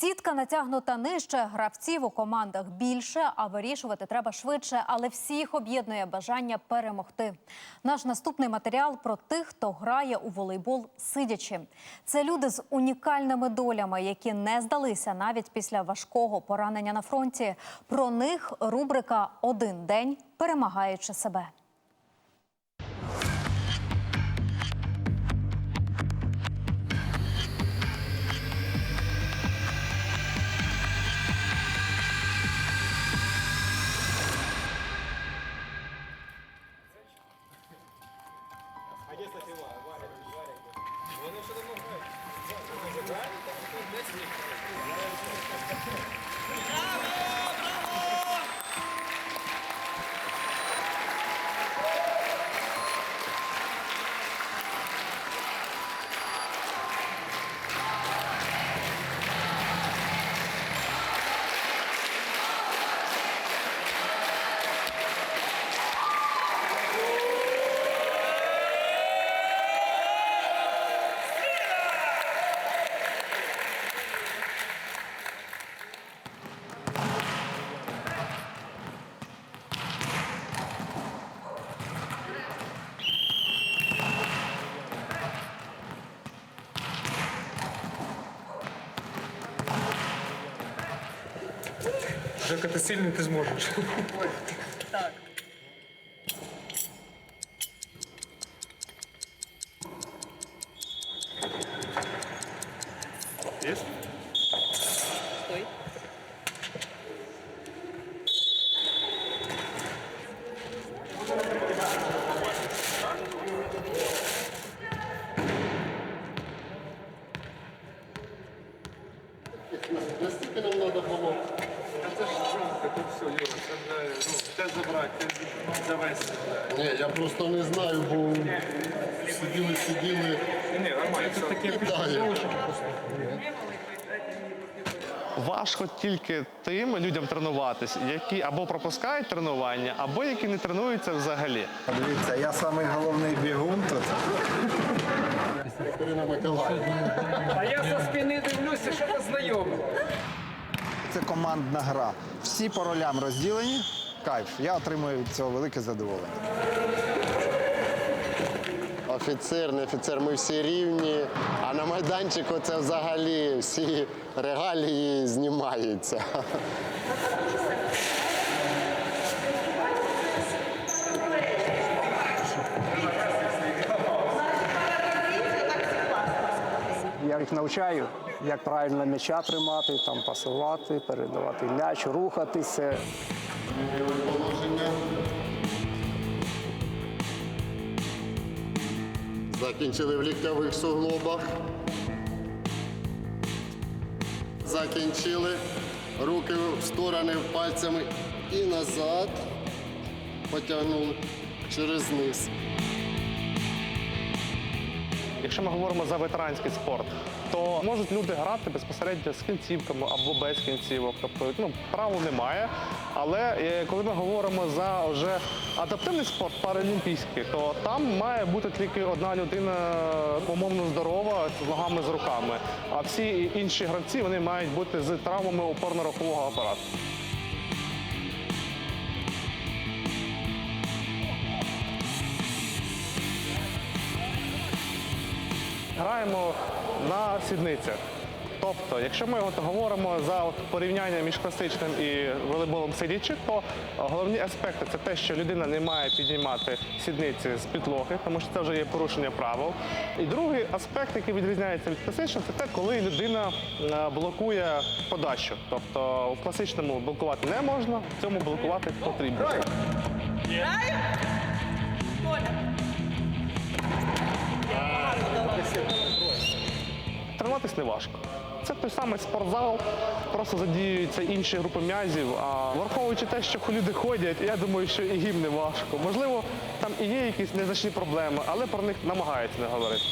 Сітка натягнута нижче, гравців у командах більше, а вирішувати треба швидше, але всіх об'єднує бажання перемогти. Наш наступний матеріал про тих, хто грає у волейбол сидячи. Це люди з унікальними долями, які не здалися навіть після важкого поранення на фронті. Про них рубрика Один день перемагаючи себе. Thank you. Жека, ти сильний, ти зможеш. Так. Є? Стой. Важко тільки тим людям тренуватись, які або пропускають тренування, або які не тренуються взагалі. Дивіться, я самий головний бігун тут. А я со спини дивлюся, що ти знайомий. Це командна гра. Всі по ролям розділені. Кайф. Я отримую від цього велике задоволення. Офіцер, не офіцер, ми всі рівні. А на майданчику це взагалі всі регалії знімаються. Я їх навчаю, як правильно м'яча тримати, там пасувати, передавати м'яч, рухатися. Закінчили в ліктьових суглобах. Закінчили. Руки в сторони пальцями і назад. Потягнули через низ. Якщо ми говоримо за ветеранський спорт, то можуть люди грати безпосередньо з кінцівками або без кінцівок. Тобто ну, правил немає. Але е, коли ми говоримо за вже адаптивний спорт паралімпійський, то там має бути тільки одна людина умовно здорова з ногами з руками. А всі інші гравці вони мають бути з травмами опорно-рухового апарату. Граємо на сідницях. Тобто, якщо ми от говоримо за порівняння між класичним і волейболом сидячи, то головні аспекти це те, що людина не має піднімати сідниці з підлоги, тому що це вже є порушення правил. І другий аспект, який відрізняється від класичного, це те, коли людина е, блокує подачу. Тобто в класичному блокувати не можна, в цьому блокувати потрібно. Тренуватись не важко. Це той самий спортзал, просто задіюються інші групи м'язів. А враховуючи те, що люди ходять, я думаю, що і їм не важко. Можливо, там і є якісь незначні проблеми, але про них намагаються не говорити.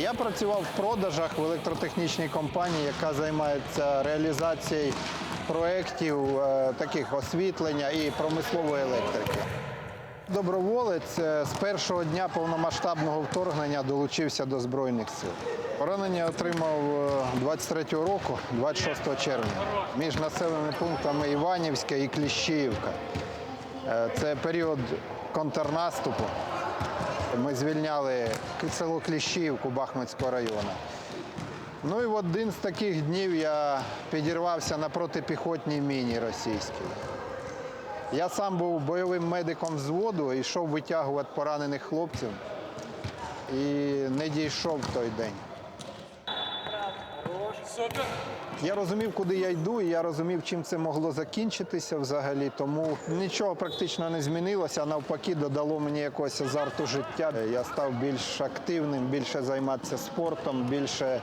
Я працював в продажах в електротехнічній компанії, яка займається реалізацією проєктів е, таких освітлення і промислової електрики. Доброволець е, з першого дня повномасштабного вторгнення долучився до Збройних сил. Поранення отримав е, 23-го року, 26 червня, між населеними пунктами Іванівська і Кліщіївка. Е, Це період контрнаступу. Ми звільняли село Кліщіївку Бахмутського району. Ну і в один з таких днів я підірвався на протипіхотній міні російській. Я сам був бойовим медиком взводу йшов витягувати поранених хлопців і не дійшов в той день. Я розумів, куди я йду, і я розумів, чим це могло закінчитися взагалі. Тому нічого практично не змінилося. Навпаки, додало мені якогось азарту життя. Я став більш активним, більше займатися спортом, більше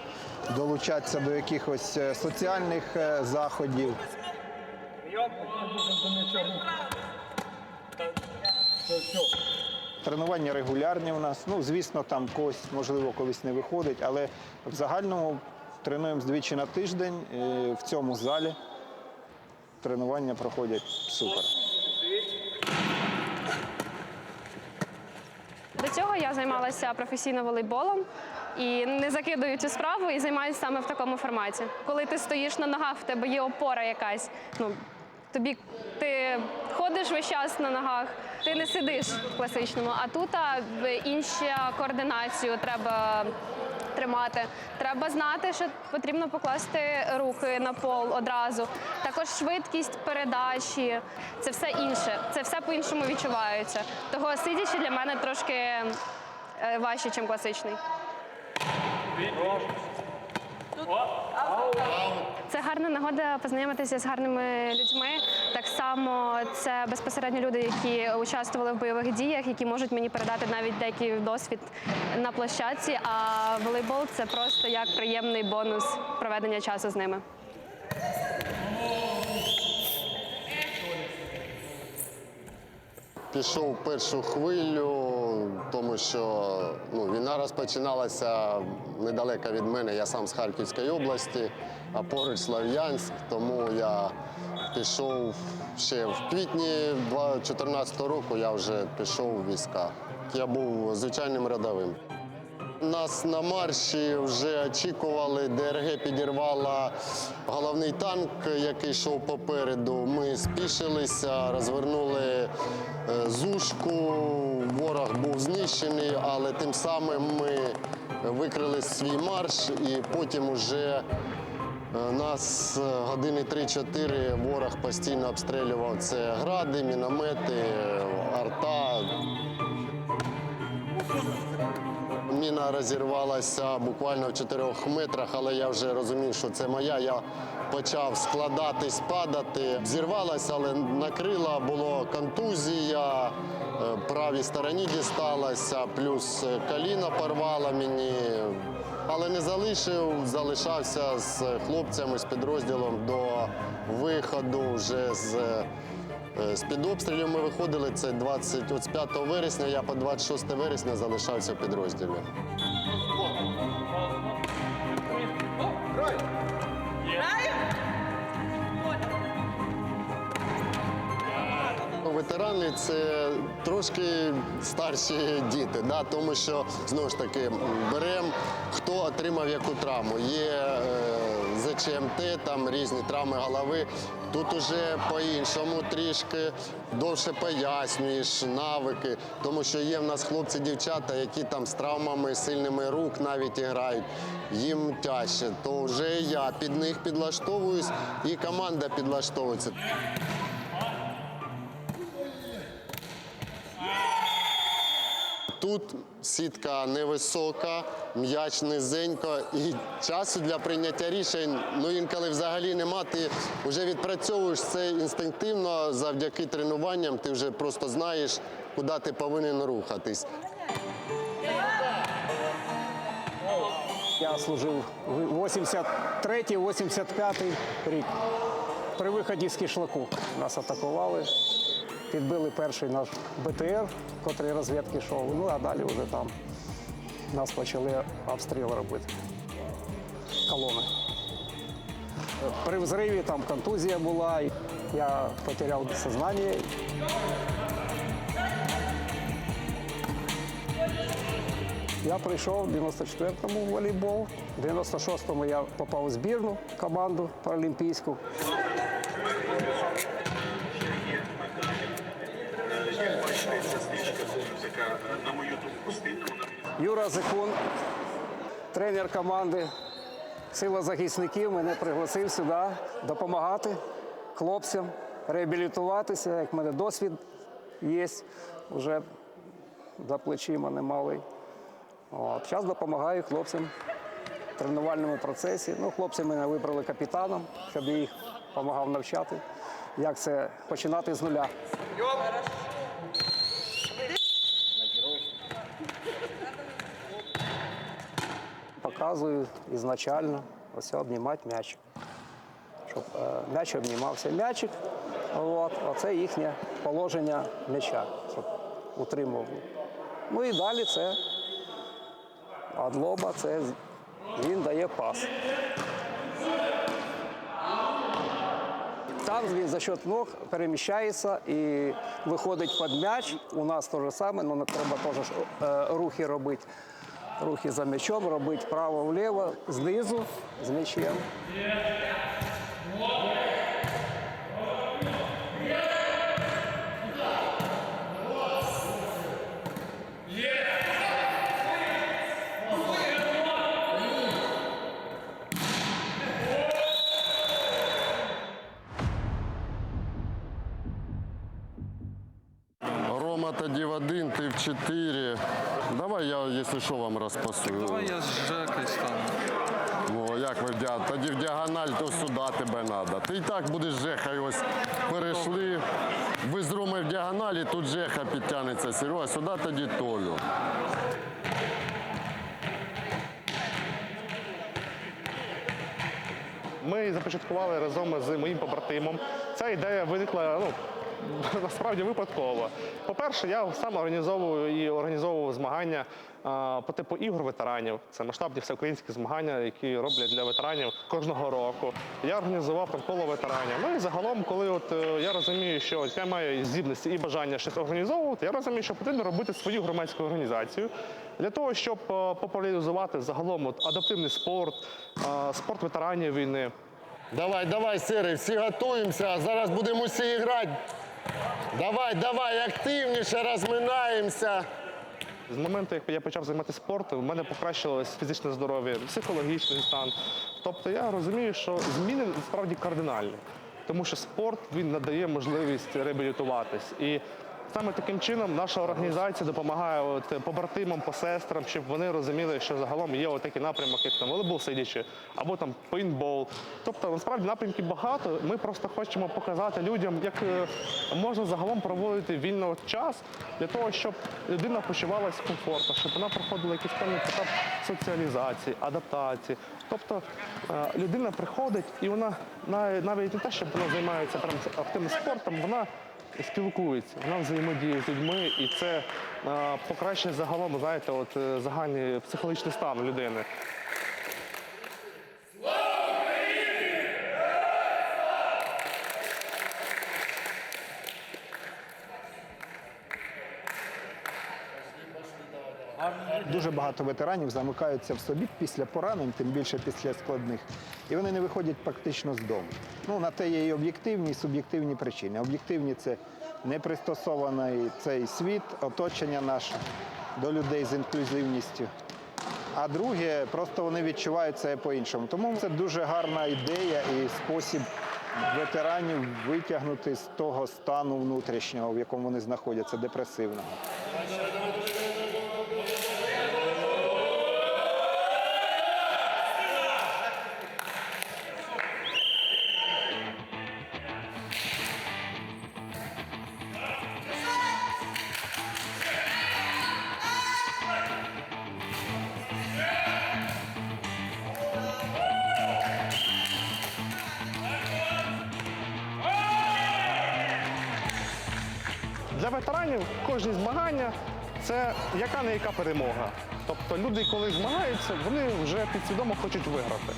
долучатися до якихось е, соціальних е, заходів. Тренування регулярні у нас. Ну, звісно, там когось, можливо, колись не виходить, але в загальному тренуємо двічі на тиждень в цьому залі. Тренування проходять супер. До цього я займалася професійно волейболом і не закидую цю справу і займаюся саме в такому форматі. Коли ти стоїш на ногах, в тебе є опора якась. Ну тобі ти ходиш весь час на ногах, ти не сидиш в класичному, а тут а, в- координацію треба тримати. Треба знати, що потрібно покласти руки на пол одразу. Також швидкість передачі, це все інше. Це все по-іншому відчувається. Того сидячи для мене трошки е, важче, ніж класичний. Це гарна нагода познайомитися з гарними людьми. Так само це безпосередньо люди, які участвували в бойових діях, які можуть мені передати навіть деякий досвід на площадці. А волейбол це просто як приємний бонус проведення часу з ними. Пішов першу хвилю, тому що ну, війна розпочиналася недалеко від мене. Я сам з Харківської області, а поруч Слов'янськ, тому я пішов ще в квітні 2014 року. Я вже пішов у війська. Я був звичайним рядовим. Нас на марші вже очікували, ДРГ підірвала головний танк, який йшов попереду. Ми спішилися, розвернули е, зушку. Ворог був знищений, але тим самим ми викрили свій марш і потім уже е, нас е, години 3-4 ворог постійно обстрілював. Це гради, міномети, арта. Міна розірвалася буквально в 4 метрах, але я вже розумів, що це моя. Я почав складатись, падати. Зірвалася, але накрила, було контузія, е, правій стороні дісталася, плюс е, коліна порвала мені. Але не залишив, залишався з хлопцями з підрозділом до виходу вже з. Е, З-під обстрілів ми виходили, це 20, от з 5 вересня, я по 26 вересня залишався в підрозділі. Ветерани це трошки старші діти, да? тому що знову ж таки беремо, хто отримав яку травму. Є ЗЧМТ, там різні травми голови. Тут уже по-іншому трішки довше пояснюєш навики, тому що є в нас хлопці-дівчата, які там з травмами сильними рук навіть грають. Їм тяжче, то вже я під них підлаштовуюсь і команда підлаштовується. Тут сітка невисока, м'яч низенько і часу для прийняття рішень ну інколи взагалі нема. Ти вже відпрацьовуєш це інстинктивно завдяки тренуванням. Ти вже просто знаєш, куди ти повинен рухатись. Я служив 83-85 рік. При виході з кишлаку нас атакували, підбили перший наш БТР, котрий розвідки йшов. Ну а далі вже там нас почали обстріл робити. Колони. При взриві там контузія була, я потеряв сознання. Я прийшов в 94-му в волейбол, в 96-му я попав у збірну команду паралімпійську. Юра Зикун, тренер команди Сила захисників, мене пригласив сюди допомагати хлопцям, реабілітуватися, як в мене досвід є, вже за плечима немалий. От, зараз допомагаю хлопцям в тренувальному процесі. Ну, хлопці мене вибрали капітаном, щоб їх допомагав навчати, як це починати з нуля. Показую ізначально ось обнімати м'яч. Щоб е, м'яч обнімався. М'ячик, от, оце їхнє положення м'яча, щоб утримував. Ну і далі це від лоба, це він дає пас. Там він за счет ног переміщається і виходить під м'яч. У нас те ж саме, але треба теж е, рухи робити. Рухи за м'ячом, робити право-вліво, знизу з м'ячем. Рома тоді в один, ти в чотири. Давай я, якщо що, вам розпасую. Давай я з Жекою стану. О, як ви в діа- Тоді в діагональ, то сюди тебе треба. Ти і так будеш Жеха, ось перейшли. Ви з Ромою в діагоналі, тут Жеха підтягнеться, Серега, сюди тоді Толю. Ми започаткували разом з моїм побратимом. Ця ідея виникла ну, насправді випадково. По-перше, я сам організовую і організовував змагання по типу ігор ветеранів. Це масштабні всеукраїнські змагання, які роблять для ветеранів кожного року. Я організував там коло ветеранів. Ну і загалом, коли от е, я розумію, що я маю здібності і бажання щось організовувати, я розумію, що потрібно робити свою громадську організацію для того, щоб е, популяризувати загалом от, адаптивний спорт, е, спорт ветеранів війни. Давай, давай, Серий, всі готуємося, зараз будемо всі грати. Давай, давай, активніше розминаємося. З моменту, як я почав займатися спортом, в мене покращилось фізичне здоров'я, психологічний стан. Тобто я розумію, що зміни справді кардинальні, тому що спорт він надає можливість реабілітуватись. І саме таким чином наша організація допомагає от побратимам, посестрам, щоб вони розуміли, що загалом є отакий напрямок, як там волейбол сидячи, або там пейнтбол. Тобто насправді напрямків багато. Ми просто хочемо показати людям, як е, можна загалом проводити вільний час для того, щоб людина почувалася комфортно, щоб вона проходила якийсь певний етап соціалізації, адаптації. Тобто е, людина приходить і вона навіть не те, щоб вона займається прям активним спортом, вона спілкується, вона взаємодіє з людьми, і це е, покращує загалом, знаєте, от е, загальний психологічний стан людини. Дуже багато ветеранів замикаються в собі після поранень, тим більше після складних, і вони не виходять практично з дому. Ну, на те є і об'єктивні, і суб'єктивні причини. Об'єктивні це непристосований цей світ, оточення наше до людей з інклюзивністю. А друге, просто вони відчувають це по-іншому. Тому це дуже гарна ідея і спосіб ветеранів витягнути з того стану внутрішнього, в якому вони знаходяться, депресивного. Для кожні змагання це яка не яка перемога. Тобто люди, коли змагаються, вони вже підсвідомо хочуть виграти.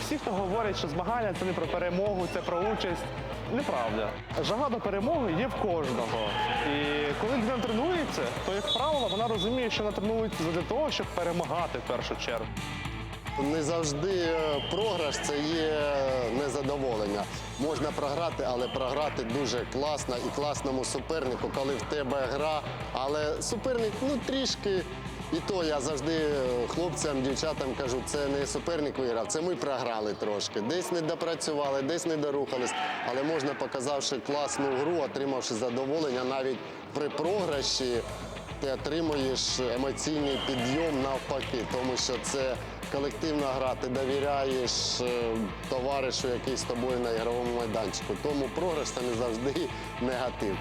Всі, хто говорять, що змагання це не про перемогу, це про участь. Неправда. Жага до перемоги є в кожного. І коли людина тренується, то, як правило, вона розуміє, що вона тренується для того, щоб перемагати в першу чергу. Не завжди е, програш це є незадоволення. Можна програти, але програти дуже класно і класному супернику, коли в тебе гра. Але суперник ну трішки. І то я завжди е, хлопцям, дівчатам кажу, це не суперник виграв, це ми програли трошки. Десь не допрацювали, десь не дорухались. Але можна, показавши класну гру, отримавши задоволення навіть при програші, ти отримуєш емоційний підйом навпаки, тому що це колективна грати, довіряєш е, товаришу, який з тобою на ігровому майданчику. Тому програш це не завжди негатив.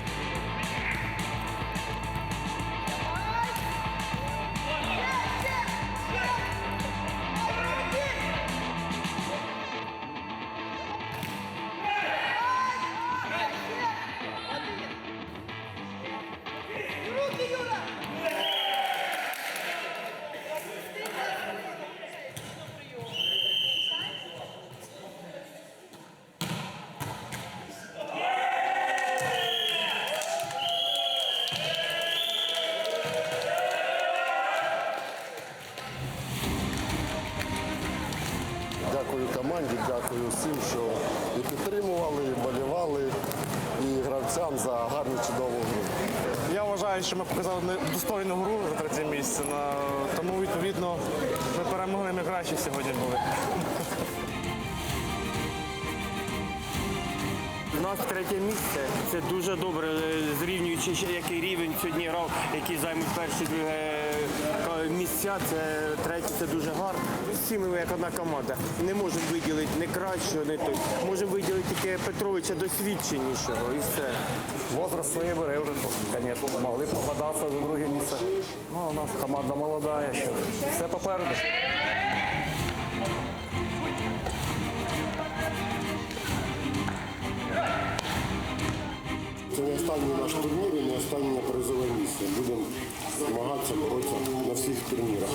Що ми показали достойну гру за третє місце. Тому, відповідно, ми перемогли, ми краще сьогодні були. У нас третє місце. Це дуже добре, е, зрівнюючи, який рівень сьогодні грав, який займуть перші друге місця. Це третє, це дуже гарно. Всі ми як одна команда. Не можемо виділити не кращого, не той. Можемо виділити тільки Петровича досвідченішого і все. Возраст своей бере конечно, могли попадаться за друге місце. Ну, у нас команда молода ще. Все попереду. Це не останній наш турнір і не останнє призове місце. Будемо намагатися боротися на всіх турнірах.